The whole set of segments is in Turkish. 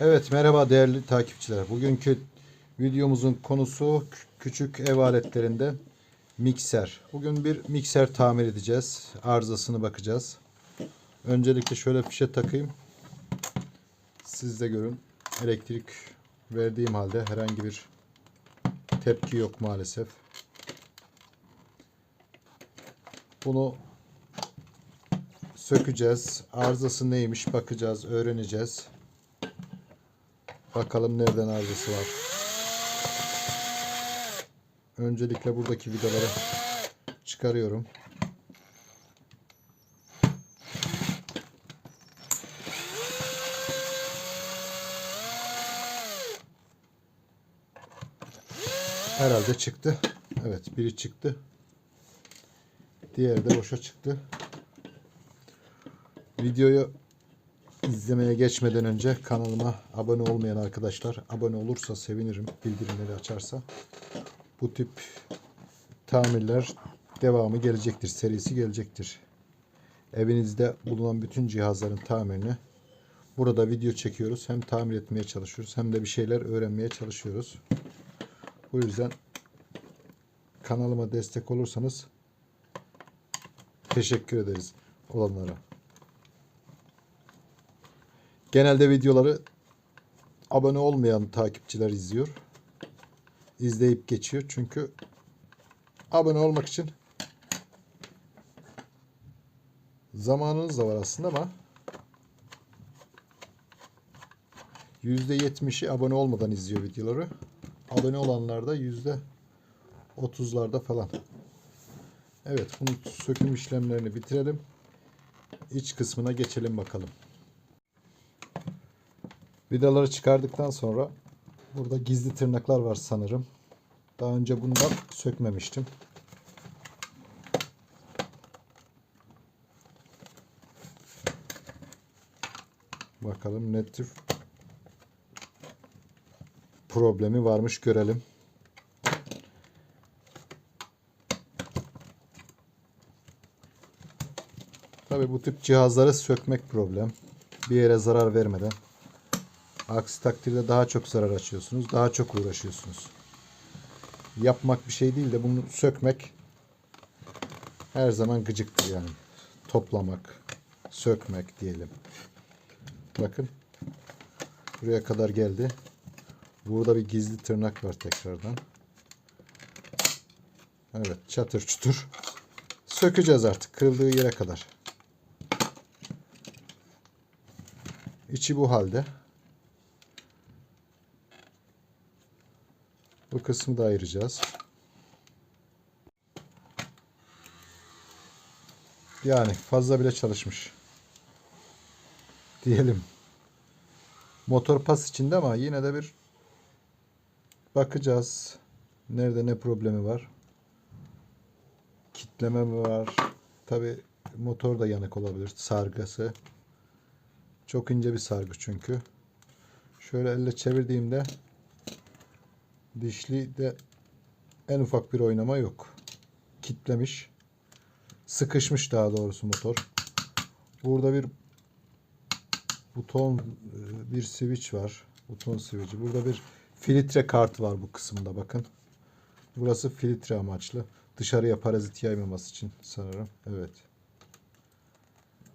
Evet merhaba değerli takipçiler. Bugünkü videomuzun konusu kü- küçük ev aletlerinde mikser. Bugün bir mikser tamir edeceğiz. Arızasını bakacağız. Öncelikle şöyle fişe takayım. Siz de görün. Elektrik verdiğim halde herhangi bir tepki yok maalesef. Bunu sökeceğiz. Arızası neymiş bakacağız, öğreneceğiz. Bakalım nereden arızası var. Öncelikle buradaki vidaları çıkarıyorum. Herhalde çıktı. Evet biri çıktı. Diğeri de boşa çıktı. Videoyu izlemeye geçmeden önce kanalıma abone olmayan arkadaşlar abone olursa sevinirim. Bildirimleri açarsa. Bu tip tamirler devamı gelecektir. Serisi gelecektir. Evinizde bulunan bütün cihazların tamirini burada video çekiyoruz. Hem tamir etmeye çalışıyoruz hem de bir şeyler öğrenmeye çalışıyoruz. Bu yüzden kanalıma destek olursanız teşekkür ederiz olanlara. Genelde videoları abone olmayan takipçiler izliyor. İzleyip geçiyor. Çünkü abone olmak için zamanınız da var aslında ama %70'i abone olmadan izliyor videoları. Abone olanlar da %30'larda falan. Evet, bunun söküm işlemlerini bitirelim. İç kısmına geçelim bakalım. Vidaları çıkardıktan sonra burada gizli tırnaklar var sanırım. Daha önce bundan sökmemiştim. Bakalım ne tür problemi varmış görelim. Tabi bu tip cihazları sökmek problem. Bir yere zarar vermeden. Aksi takdirde daha çok zarar açıyorsunuz. Daha çok uğraşıyorsunuz. Yapmak bir şey değil de bunu sökmek her zaman gıcıktır yani. Toplamak, sökmek diyelim. Bakın. Buraya kadar geldi. Burada bir gizli tırnak var tekrardan. Evet çatır çutur. Sökeceğiz artık kırıldığı yere kadar. İçi bu halde. Bu kısmı da ayıracağız. Yani fazla bile çalışmış. Diyelim. Motor pas içinde ama yine de bir bakacağız. Nerede ne problemi var. Kitleme mi var? Tabi motor da yanık olabilir. Sargısı. Çok ince bir sargı çünkü. Şöyle elle çevirdiğimde dişli de en ufak bir oynama yok. Kitlemiş. Sıkışmış daha doğrusu motor. Burada bir buton bir switch var. Buton switch'i. Burada bir filtre kartı var bu kısımda bakın. Burası filtre amaçlı. Dışarıya parazit yaymaması için sanırım. Evet.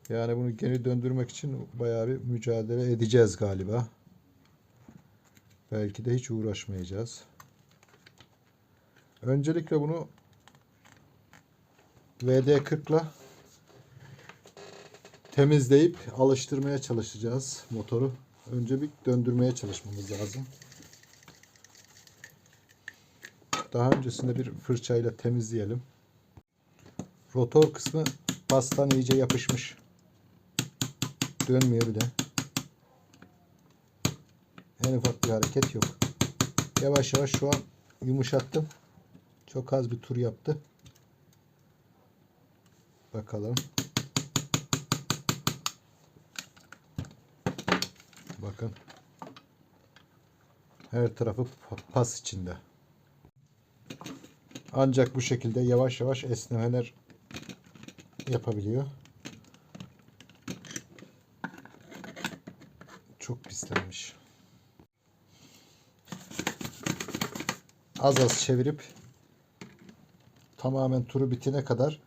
Yani bunu geri döndürmek için bayağı bir mücadele edeceğiz galiba. Belki de hiç uğraşmayacağız. Öncelikle bunu VD40 ile temizleyip alıştırmaya çalışacağız motoru. Önce bir döndürmeye çalışmamız lazım. Daha öncesinde bir fırçayla temizleyelim. Rotor kısmı pastan iyice yapışmış. Dönmüyor bile. En ufak bir hareket yok. Yavaş yavaş şu an yumuşattım. Çok az bir tur yaptı. Bakalım. Bakın. Her tarafı pa- pas içinde. Ancak bu şekilde yavaş yavaş esnemeler yapabiliyor. Çok pislenmiş. Az az çevirip tamamen turu bitene kadar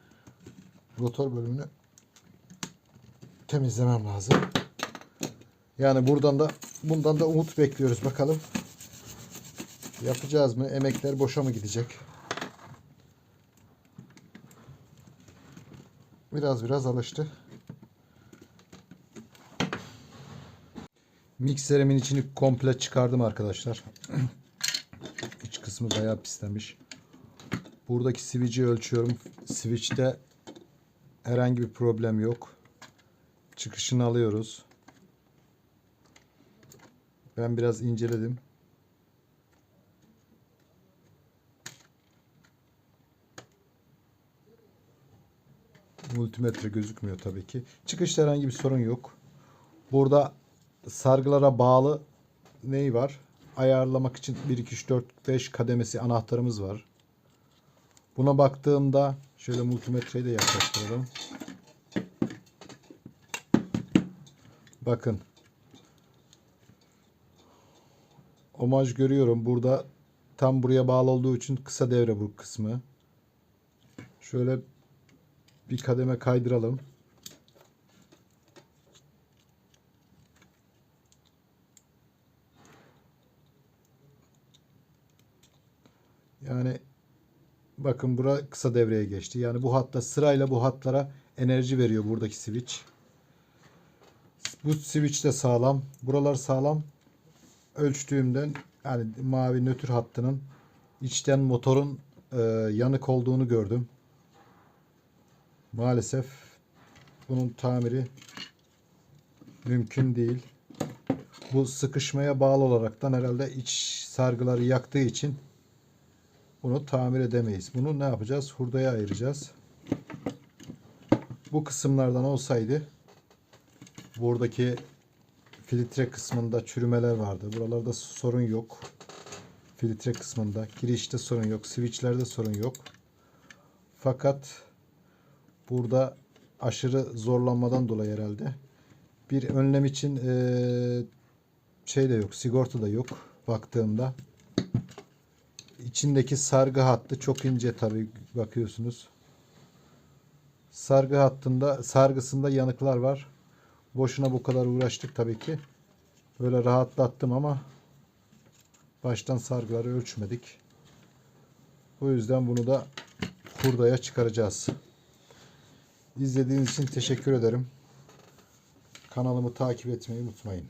rotor bölümünü temizlemem lazım. Yani buradan da bundan da umut bekliyoruz bakalım. Yapacağız mı? Emekler boşa mı gidecek? Biraz biraz alıştı. Mikserimin içini komple çıkardım arkadaşlar. Kısmı bayağı pislenmiş. Buradaki switch'i ölçüyorum. Switch'te herhangi bir problem yok. Çıkışını alıyoruz. Ben biraz inceledim. Multimetre gözükmüyor tabii ki. Çıkışta herhangi bir sorun yok. Burada sargılara bağlı neyi var? Ayarlamak için 1 2 3 4 5 kademesi anahtarımız var. Buna baktığımda şöyle multimetreyi de yaklaştıralım. Bakın. Omaj görüyorum. Burada tam buraya bağlı olduğu için kısa devre bu kısmı. Şöyle bir kademe kaydıralım. Yani bakın bura kısa devreye geçti. Yani bu hatta sırayla bu hatlara enerji veriyor buradaki switch. Bu switch de sağlam. Buralar sağlam. Ölçtüğümden yani mavi nötr hattının içten motorun e, yanık olduğunu gördüm. Maalesef bunun tamiri mümkün değil. Bu sıkışmaya bağlı olaraktan herhalde iç sargıları yaktığı için bunu tamir edemeyiz. Bunu ne yapacağız? Hurdaya ayıracağız. Bu kısımlardan olsaydı buradaki filtre kısmında çürümeler vardı. Buralarda sorun yok. Filtre kısmında. Girişte sorun yok. Switchlerde sorun yok. Fakat burada aşırı zorlanmadan dolayı herhalde bir önlem için şey de yok. Sigorta da yok. Baktığımda içindeki sargı hattı çok ince tabi bakıyorsunuz. Sargı hattında sargısında yanıklar var. Boşuna bu kadar uğraştık tabii ki. Böyle rahatlattım ama baştan sargıları ölçmedik. O yüzden bunu da hurdaya çıkaracağız. İzlediğiniz için teşekkür ederim. Kanalımı takip etmeyi unutmayın.